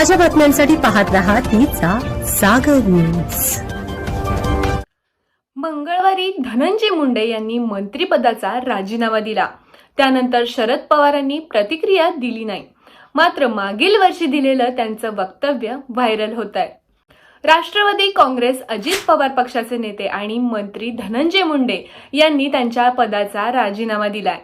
ताज्या बातम्यांसाठी पाहत रहा तिचा सागर न्यूज मंगळवारी धनंजय मुंडे यांनी मंत्रिपदाचा राजीनामा दिला. त्यानंतर शरद पवारांनी प्रतिक्रिया दिली नाही. मात्र मागील वर्षी दिलेलं त्यांचं वक्तव्य व्हायरल होत आहे राष्ट्रवादी काँग्रेस अजित पवार पक्षाचे नेते आणि मंत्री धनंजय मुंडे यांनी त्यांच्या पदाचा राजीनामा दिलाय.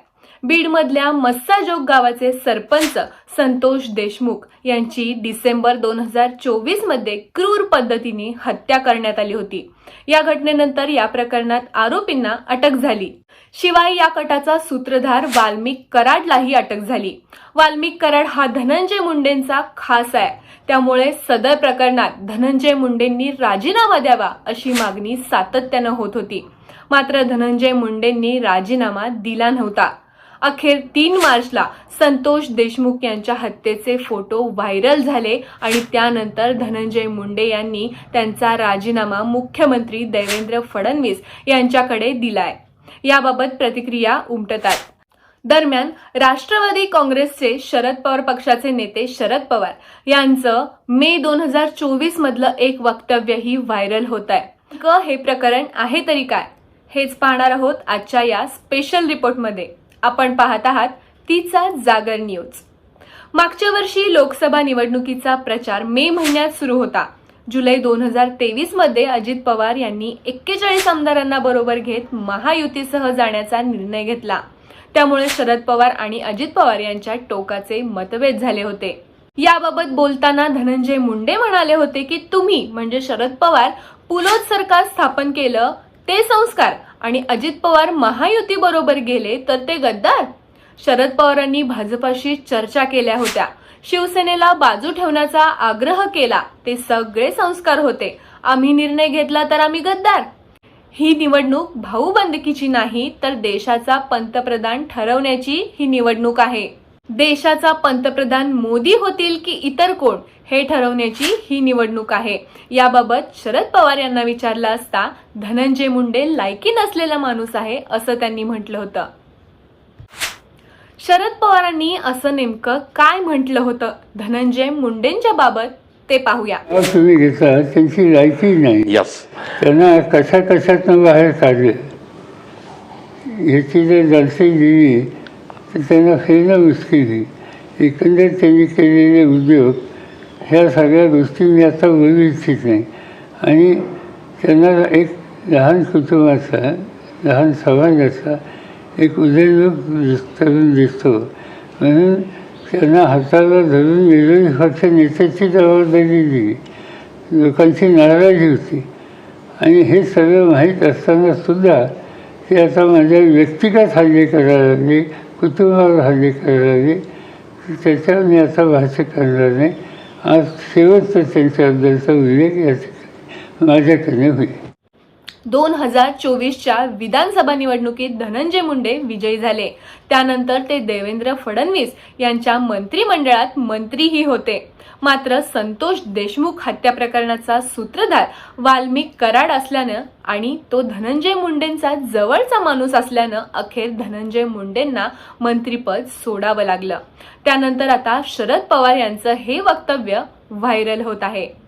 बीडमधल्या मस्साजोग गावाचे सरपंच संतोष देशमुख यांची डिसेंबर दोन हजार चोवीसमध्ये क्रूर पद्धतीने हत्या करण्यात आली होती. या घटनेनंतर या प्रकरणात आरोपींना अटक झाली. शिवाय या कटाचा सूत्रधार वाल्मिक कराडलाही अटक झाली. वाल्मिक कराड हा धनंजय मुंडेंचा खास आहे. त्यामुळे सदर प्रकरणात धनंजय मुंडेंनी राजीनामा द्यावा अशी मागणी सातत्यानं होत होती. मात्र धनंजय मुंडेंनी राजीनामा दिला नव्हता. अखेर तीन मार्चला संतोष देशमुख यांच्या हत्येचे फोटो व्हायरल झाले आणि त्यानंतर धनंजय मुंडे यांनी त्यांचा राजीनामा मुख्यमंत्री देवेंद्र फडणवीस यांच्याकडे दिलाय. याबाबत प्रतिक्रिया उमटतात. दरम्यान राष्ट्रवादी काँग्रेसचे शरद पवार पक्षाचे नेते शरद पवार यांचं मे दोन हजार चोवीस मधलं एक वक्तव्यही व्हायरल होत आहे क हे प्रकरण आहे तरी काय? हेच पाहणार आहोत आजच्या या स्पेशल रिपोर्टमध्ये आपण पाहत आहात तिचा जागर न्यूज. मागच्या वर्षी लोकसभा निवडणुकीचा प्रचार मे महिन्यात सुरू होता. जुलै दोन हजार तेवीसमध्ये अजित पवार यांनी एक्केचाळीस आमदारांना बरोबर घेत महायुतीसह जाण्याचा निर्णय घेतला. त्यामुळे शरद पवार आणि अजित पवार यांच्या टोकाचे मतभेद झाले होते. याबाबत बोलताना धनंजय मुंडे म्हणाले होते की तुम्ही म्हणजे शरद पवार पुलोत सरकार स्थापन केलं ते संस्कार आणि अजित पवार महायुती बरोबर गेले तर ते गद्दार? शरद पवारांनी भाजपाशी चर्चा केल्या होत्या. शिवसेनेला बाजू ठेवण्याचा आग्रह केला. ते सगळे संस्कार होते. आम्ही निर्णय घेतला तर आम्ही गद्दार. ही निवडणूक भाऊबंदकीची नाही तर देशाचा पंतप्रधान ठरवण्याची ही निवडणूक आहे. देशाचा पंतप्रधान मोदी होतील की इतर कोण हे ठरवण्याची ही निवडणूक आहे. याबाबत शरद पवार यांना विचारलं असता धनंजय मुंडे लायकी नसलेला माणूस आहे असं त्यांनी म्हटलं होतं. शरद पवारांनी असं नेमकं काय म्हटलं होतं? धनंजय मुंडेंच्या बाबत ते पाहूया. तुम्ही घेता त्यांची लायकी नाही. यस त्यांना कशा कशातनं बाहेर काढले? ह्याची जर दिली तर त्यांना फेरणं मुश्किल आहे एकंदर त्यांनी केलेले उद्योग ह्या सगळ्या गोष्टी मी आता बोलू इच्छित नाही. आणि त्यांना एक लहान कुटुंबाचा लहान समाजाचा एक उदयलोक दिस- तरुण दिसतो. म्हणून त्यांना हाताला धरून विरोधी पक्ष नेत्याची जबाबदारी दिली. लोकांची नाराजी होती. आणि हे सगळं माहीत असताना सुद्धा ते आता माझ्या व्यक्तिगत हल्ले करायला लागले. कुटुंबावर हल्ली करायला लागले त्याच्यावर मी आता भाष्य करणार नाही. आज शेवटचा त्यांच्याबद्दलचा उल्लेख या माझ्याकडे होईल. दोन हजार चोवीसच्या विधानसभा निवडणुकीत धनंजय मुंडे विजयी झाले. त्यानंतर ते देवेंद्र फडणवीस यांच्या मंत्रिमंडळात मंत्रीही होते. मात्र संतोष देशमुख हत्या प्रकरणाचा सूत्रधार वाल्मिक कराड असल्यानं आणि तो धनंजय मुंडेंचा जवळचा माणूस असल्यानं अखेर धनंजय मुंडेंना मंत्रीपद सोडावं लागलं. त्यानंतर आता शरद पवार यांचं हे वक्तव्य व्हायरल होत आहे.